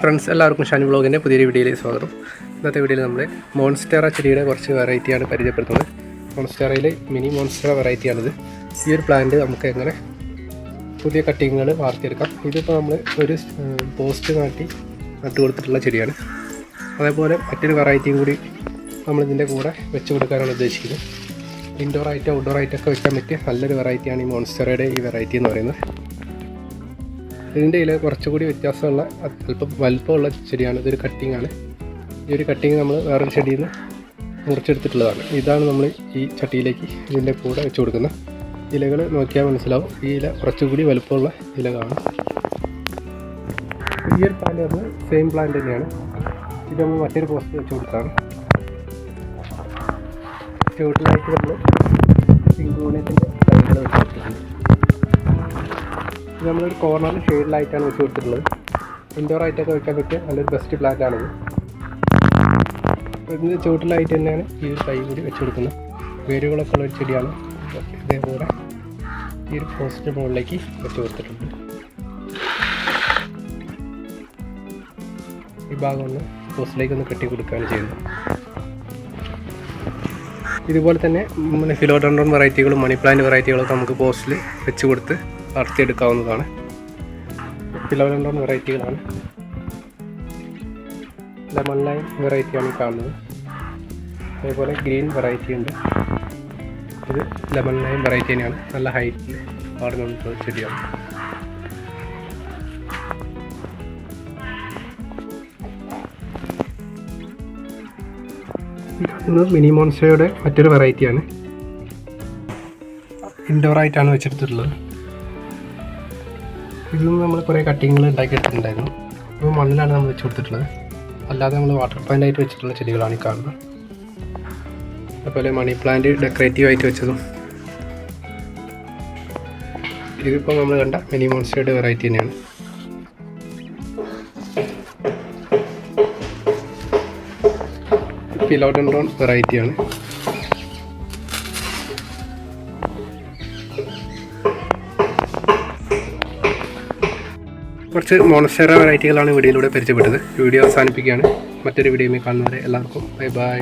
Friends എല്ലാവർക്കും ഷാനി ബ്ലോഗിന്റെ പുതിയൊരു വീഡിയോയിലേക്ക് സ്വാഗതം. ഇന്നത്തെ വീഡിയോയിൽ നമ്മൾ മോൺസ്റ്റേറ ചെടിയുടെ കുറച്ച് വെറൈറ്റിയാണ് പരിചയപ്പെടുത്തുന്നത്. മോൺസ്റ്റേറയിലെ മിനി മോൺസ്റ്റേറ വെറൈറ്റിയാണിത്. ഈ ഒരു പ്ലാന്റ് നമുക്ക് എങ്ങനെ പുതിയ കട്ടിങ്ങുകൾ വാർത്തിയെടുക്കാം ഇതിപ്പോൾ നമ്മൾ ഒരു പോസ്റ്റ് നാട്ടി നട്ടു കൊടുത്തിട്ടുള്ള ചെടിയാണ്. അതേപോലെ മറ്റൊരു വെറൈറ്റിയും കൂടി നമ്മളിതിന്റെ കൂടെ വെച്ച് കൊടുക്കാനാണ് ഉദ്ദേശിക്കുന്നത്. ഇൻഡോർ ആയിട്ടോ ഔട്ട്ഡോർ ആയിട്ടൊക്കെ വെക്കാൻ പറ്റിയ നല്ലൊരു വെറൈറ്റിയാണ് ഈ മോൺസ്റ്ററയുടെ ഈ വെറൈറ്റി എന്ന് പറയുന്നത്. ഇതിന്റെ ഇല കുറച്ചുകൂടി വ്യത്യാസമുള്ള അല്പം വലുപ്പമുള്ള ചെടിയാണ്. ഇതൊരു കട്ടിംഗ് ആണ് ഈ ഒരു കട്ടിങ് നമ്മൾ വേറൊരു ചെടിയിൽ നിന്ന് മുറിച്ചെടുത്തിട്ടുള്ളതാണ്. ഇതാണ് നമ്മൾ ഈ ചട്ടിയിലേക്ക് ഇതിന്റെ കൂടെ വെച്ച് കൊടുക്കുന്നത്. ഇലകൾ നോക്കിയാൽ മനസ്സിലാവും. ഈ ഇല കുറച്ചുകൂടി വലുപ്പമുള്ള ഇല കാണും ഈ ഒരു പ്ലാന്റ് പറഞ്ഞാൽ സെയിം പ്ലാന്റ് തന്നെയാണ്. ഇത് നമ്മൾ മറ്റൊരു പോസ്റ്റ് വെച്ച് കൊടുത്താണ്. ചുവട്ടിലായിട്ട് നമ്മൾ സിങ്കോണിയത്തിന്റെ തൈകൾ വെച്ച് ഇത് നമ്മളൊരു കോർണറിൽ ഷെയ്ഡിലായിട്ടാണ് വെച്ച് കൊടുത്തിട്ടുള്ളത്. ഇൻഡോർ ആയിട്ടൊക്കെ വെക്കാൻ പറ്റിയ നല്ലൊരു ബെസ്റ്റ് പ്ലാന്റ് ആണ് അപ്പോൾ ഇതിന് ചുവട്ടിലായിട്ട് തന്നെയാണ് ഈ ഒരു തൈ കൂടി വെച്ച് കൊടുക്കുന്നത്. വേരുകളൊക്കെ ഉള്ള ഒരു ചെടിയാണ്. ഇതേപോലെ ഈ ഒരു പോസ്റ്റ് മുകളിലേക്ക് വെച്ച് കൊടുത്തിട്ടുണ്ട്. ഈ ഭാഗം ഒന്ന് പോസ്റ്റിലേക്ക് ഒന്ന് കെട്ടി കൊടുക്കുകയാണ് ചെയ്യുന്നത്. ഇതുപോലെ തന്നെ നമ്മുടെ ഫിലോഡോണ്ടോൺ വെറൈറ്റികളും മണി പ്ലാന്റ് വെറൈറ്റികളൊക്കെ നമുക്ക് പോസ്റ്റിൽ വെച്ച് കൊടുത്ത് വളർത്തിയെടുക്കാവുന്നതാണ് ഫിലോഡോണ്ടോൺ വെറൈറ്റികളാണ്. ലെമൺ ലൈൻ വെറൈറ്റിയാണ് കാണുന്നത്. അതേപോലെ ഗ്രീൻ വെറൈറ്റി ഉണ്ട്. ഇത് ലെമൺ ലൈൻ വെറൈറ്റി തന്നെയാണ്. നല്ല ഹൈറ്റിൽ വളർന്നുകൊണ്ടുള്ള ചെടിയാണ്. മിനി മോൺസയുടെ മറ്റൊരു വെറൈറ്റിയാണ് ഇൻഡോർ ആയിട്ടാണ് വെച്ചെടുത്തിട്ടുള്ളത്. ഇതിൽ നിന്ന് നമ്മൾ കുറേ കട്ടിങ്ങുകൾ ഉണ്ടാക്കിയെടുത്തിട്ടുണ്ടായിരുന്നു അപ്പോൾ മണ്ണിലാണ് നമ്മൾ വെച്ച് കൊടുത്തിട്ടുള്ളത്. അല്ലാതെ നമ്മൾ വാട്ടർ പ്ലാന്റ് ആയിട്ട് വെച്ചിട്ടുള്ള ചെടികളാണ് ഈ കാണുന്നത്. അതുപോലെ മണി പ്ലാന്റ് ഡെക്കറേറ്റീവ് ആയിട്ട് വെച്ചതും. ഇതിപ്പോൾ നമ്മൾ കണ്ട മിനി മോൺസ്റ്റയുടെ വെറൈറ്റി തന്നെയാണ്. ഫിലോഡൻഡ്രോൺ വെറൈറ്റിയാണ് കുറച്ച് മോണസ്റ്റേറ വെറൈറ്റികളാണ് വീഡിയോയിലൂടെ പരിചയപ്പെട്ടത്. വീഡിയോ അവസാനിപ്പിക്കുകയാണ്. മറ്റൊരു വീഡിയോയിൽ കാണുന്നവരെ എല്ലാവർക്കും ബൈ ബൈ